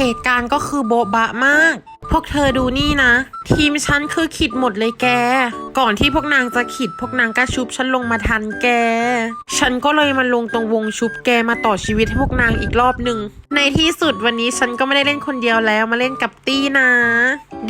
เหตุการณ์ก็คือโบ๊ะบะมาก พวกเธอดูนี่นะ ทีมฉันคือขิดหมดเลยแก ก่อนที่พวกนางจะขิด พวกนางก็ชุบฉันลงมาทันแก ฉันก็เลยมาลงตรงวงชุบแกมาต่อชีวิตให้พวกนางอีกรอบหนึ่ง ในที่สุดวันนี้ฉันก็ไม่ได้เล่นคนเดียวแล้วมาเล่นกับตี้นะ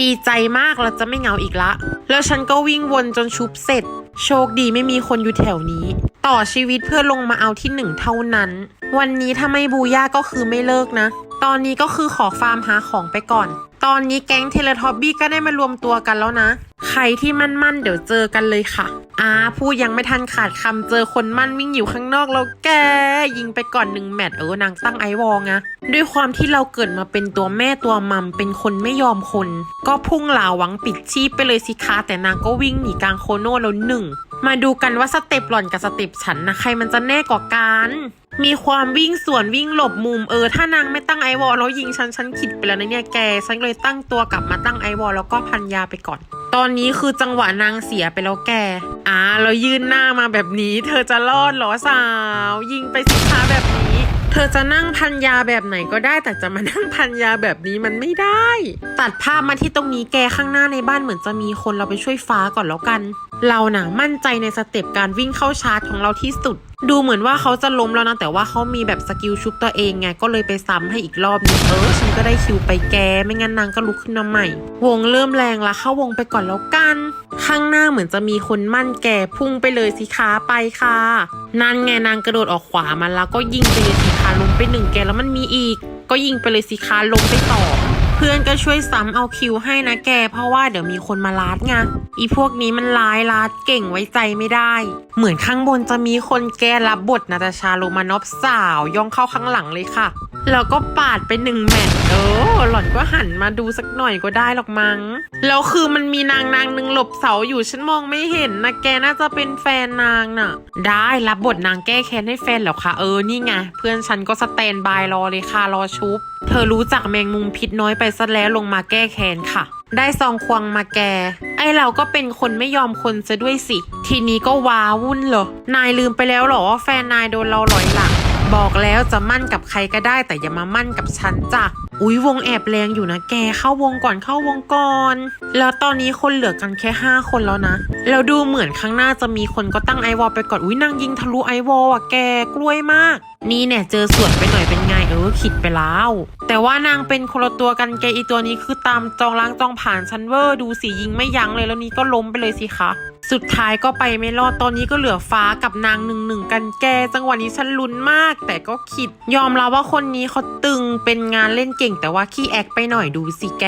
ดีใจมากเราจะไม่เหงาอีกละ แล้วฉันก็วิ่งวนจนชุบเสร็จ โชคดีไม่มีคนอยู่แถวนี้ ต่อชีวิตเพื่อลงมาเอาที่หนึ่งเท่านั้น วันนี้ถ้าไม่บูย่าก็คือไม่เลิกนะ ตอนนี้ก็คือขอฟาร์มหาของไปก่อน ตอนนี้แก๊งเทเลทอบบี้ก็ได้มารวมตัวกันแล้วนะ ใครที่มั่นมั่นๆเดี๋ยวเจอกันเลยค่ะอาพูดยังไม่ทันขาดคำเจอคนมั่นวิ่งอยู่ข้างนอกแล้วแก ยิงไปก่อนหนึ่งแมตช์เออนางตั้งไอวอลไงด้วยความที่เราเกิดมาเป็นตัวแม่ตัวมัมเป็นคนไม่ยอมคน ก็พุ่งหลาหวังปิดชีพไปเลยสิคะแต่นางก็วิ่งหนีกลางโคโน่แล้วหนึ่ง มาดูกันว่าสเต็ปหล่อนกับสเต็ปฉันนะใครมันจะแน่กว่ากัน มีความวิ่งสวนวิ่งหลบมุมเออ ถ้านางไม่ตั้งไอวอลแล้วยิงฉันฉันขิดไปแล้วนะเนี่ยแก ฉันเลยตั้งตัวกลับมาตั้งไอวอลแล้วก็พันยาไปก่อน ตอนนี้คือจังหวะนางเสียไปแล้วแก อ่าเรายื่นหน้ามาแบบนี้ เธอจะรอดเหรอสาว ยิงไปสิคะแบบนี้ เธอจะนั่งพันยาแบบไหนก็ได้แต่จะมานั่งพันยาแบบนี้มันไม่ได้ ตัดภาพมาที่ตรงนี้แกข้างหน้าในบ้านเหมือนจะมีคนเราไปช่วยฟ้าก่อนแล้วกัน เราน่ะมั่นใจในสเต็ปการวิ่งเข้าชาร์จของเราที่สุด ดูเหมือนว่าเขาจะล้มแล้วนะ แต่ว่าเขามีแบบสกิลชุบตัวเองไง ก็เลยไปซ้ำให้อีกรอบนึงเออ ฉันก็ได้คิวไปแก ไม่งั้นนางก็ลุกขึ้นมาใหม่ วงเริ่มแรงละเข้าวงไปก่อนแล้วกัน ข้างหน้าเหมือนจะมีคนมั่นแกพุ่งไปเลยสิคะไปค่ะ นั่นไงนางกระโดดออกขวามาแล้วก็ยิงไปเลยสิคะล้มไปหนึ่งแกแล้วมันมีอีก ก็ยิงไปเลยสิคะล้มไปสอง เพื่อนก็ช่วยซ้ำเอาคิวให้นะแก เพราะว่าเดี๋ยวมีคนมาลาดไงอีพวกนี้มันร้ายลาดเก่งไว้ใจไม่ได้ เหมือนข้างบนจะมีคนแกรับบทนาตาชาโรมานอฟสาว ย่องเข้าข้างหลังเลยค่ะ แล้วก็ปาดไปหนึ่งแมตช์ เออหล่อนก็หันมาดูสักหน่อยก็ได้หรอกมั้ง แล้วคือมันมีนางนางหนึ่งหลบเสาอยู่ฉันมองไม่เห็นนะแกน่าจะเป็นแฟนนางน่ะ ได้รับบทนางแก้แค้นให้แฟนแล้วค่ะ เออนี่ไงเพื่อนฉันก็สแตนบายรอเลยค่ะรอชุบ เธอรู้จักแมงมุมพิษน้อยไปซะแล้วลงมาแก้แค้นค่ะได้ซองควงมาแก ไอเราก็เป็นคนไม่ยอมคนซะด้วยสิ ทีนี้ก็ว้าวุ่นเหรอ นายลืมไปแล้วเหรอว่าแฟนนายโดนเราหลอยหลัง บอกแล้วจะมั่นกับใครก็ได้ แต่อย่ามามั่นกับฉันจ้ะอุ๊ยวงแอบแรงอยู่นะแกเข้าวงก่อนเข้าวงก่อน แล้วตอนนี้คนเหลือกันแค่ 5 คนแล้วนะแล้วดูเหมือนข้างหน้าจะมีคนก็ตั้งไอวอลไปก่อนอุ๊ยนางยิงทะลุไอวอลอะแกกล้วยมาก นี่เนี่ยเจอสวนไปหน่อยเป็นไงเออขิดไปแล้ว แต่ว่านางเป็นคนละตัวกันแกอีตัวนี้คือตามจองล้างจองผ่านชันเวอร์ดูสิยิงไม่ยั้งเลยแล้วนี้ก็ล้มไปเลยสิคะ สุดท้ายก็ไปไม่รอดตอนนี้ก็เหลือฟ้ากับนางหนึ่งหนึ่งกันแกจังหวะนี้ฉันลุ้นมาก แต่ก็คิด ยอมรับว่าคนนี้เขาตึงเป็นงานเล่นเก่ง แต่ว่าขี้แอคไปหน่อยดูสิแก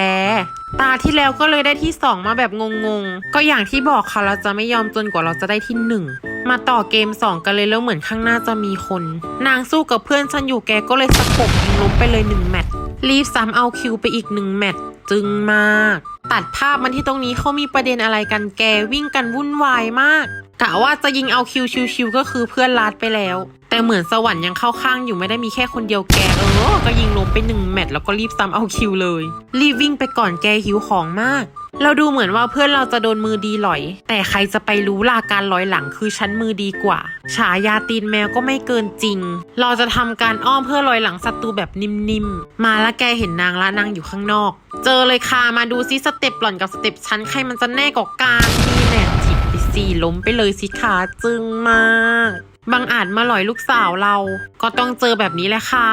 ตาที่แล้วก็เลยได้ที่สองมาแบบงงๆ ก็อย่างที่บอกค่ะเราจะไม่ยอมจนกว่าเราจะได้ที่หนึ่งมาต่อเกม 2 กันเลยแล้วเหมือนข้างหน้าจะมีคน นางสู้กับเพื่อนฉันอยู่แกก็เลยสะกบยิงล้มไปเลยหนึ่งแมตช์รีบซ้ำเอาคิวไปอีกหนึ่งแมตช์จึงมาก ตัดภาพมันที่ตรงนี้เขามีประเด็นอะไรกันแกวิ่งกันวุ่นวายมากกะว่าจะยิงเอาคิวชิวๆก็คือเพื่อนลาดไปแล้ว แต่เหมือนสวรรค์ยังเข้าข้างอยู่ไม่ได้มีแค่คนเดียวแกเออ ก็ยิงล้มไปหนึ่งแมตช์แล้วก็รีบซ้ำเอาคิวเลย รีบวิ่งไปก่อนแกหิวของมาก เราดูเหมือนว่าเพื่อนเราจะโดนมือดีหลอย แต่ใครจะไปรู้ลาการลอยหลังคือชั้นมือดีกว่า ฉายาตีนแมวก็ไม่เกินจริง เราจะทำการอ้อมเพื่อลอยหลังศัตรูแบบนิ่มๆ มาแล้วแกเห็นนางละนางอยู่ข้างนอก เจอเลยค่ะมาดูซิสเต็ปหล่อนกับสเต็ปชั้นใครมันจะแน่กว่ากันนี่แน่ถิดไปสี่ล้มไปเลยสิคะจึงมากบางอาจมาหลอยลูกสาวเรา ก็ต้องเจอแบบนี้แหละค่ะ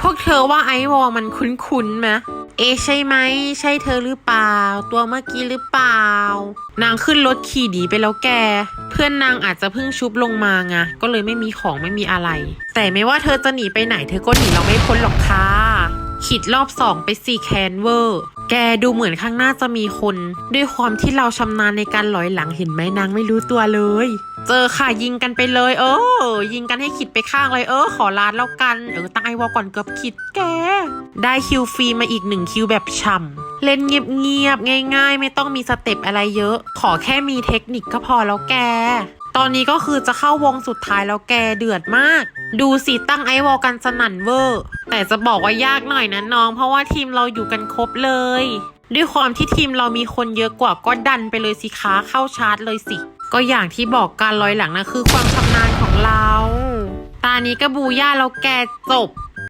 พวกเธอว่าไอวอลมันคุ้นๆไหม เอใช่ไหม ใช่เธอหรือเปล่า ตัวเมื่อกี้หรือเปล่า นางขึ้นรถขี่ดีไปแล้วแก เพื่อนนางอาจจะเพิ่งชุบลงมาไงก็เลยไม่มีของไม่มีอะไร แต่ไม่ว่าเธอจะหนีไปไหน เธอก็หนีเราไม่พ้นหรอกค่ะ ขิดรอบสองไปสี่แคนเวอร์ แกดูเหมือนข้างหน้าจะมีคน ด้วยความที่เราชำนาญในการลอยหลังเห็นไหมนางไม่รู้ตัวเลย เจอค่ะยิงกันไปเลย เออ ยิงกันให้ขิดไปข้างเลยเออ ขอลาดแล้วกัน เออตั้งไอวอลก่อนเกือบขิดแก ได้คิวฟรีมาอีกหนึ่งคิวแบบฉ่ำเล่นเงียบๆ ง่ายๆ ไม่ต้องมีสเต็ปอะไรเยอะ ขอแค่มีเทคนิคก็พอแล้วแก ตอนนี้ก็คือจะเข้าวงสุดท้ายแล้วแกเดือดมาก ดูสิตั้งไอวอลกันสนั่นเวอร์ แต่จะบอกว่ายากหน่อยนะน้อง เพราะว่าทีมเราอยู่กันครบเลย ด้วยความที่ทีมเรามีคนเยอะกว่าก็ดันไปเลยสิคะเข้าชาร์จเลยสิ ก็อย่างที่บอกการลอยหลังนะคือความชำนาญของเรา ตานี้ก็บูย่าแล้วแกจบ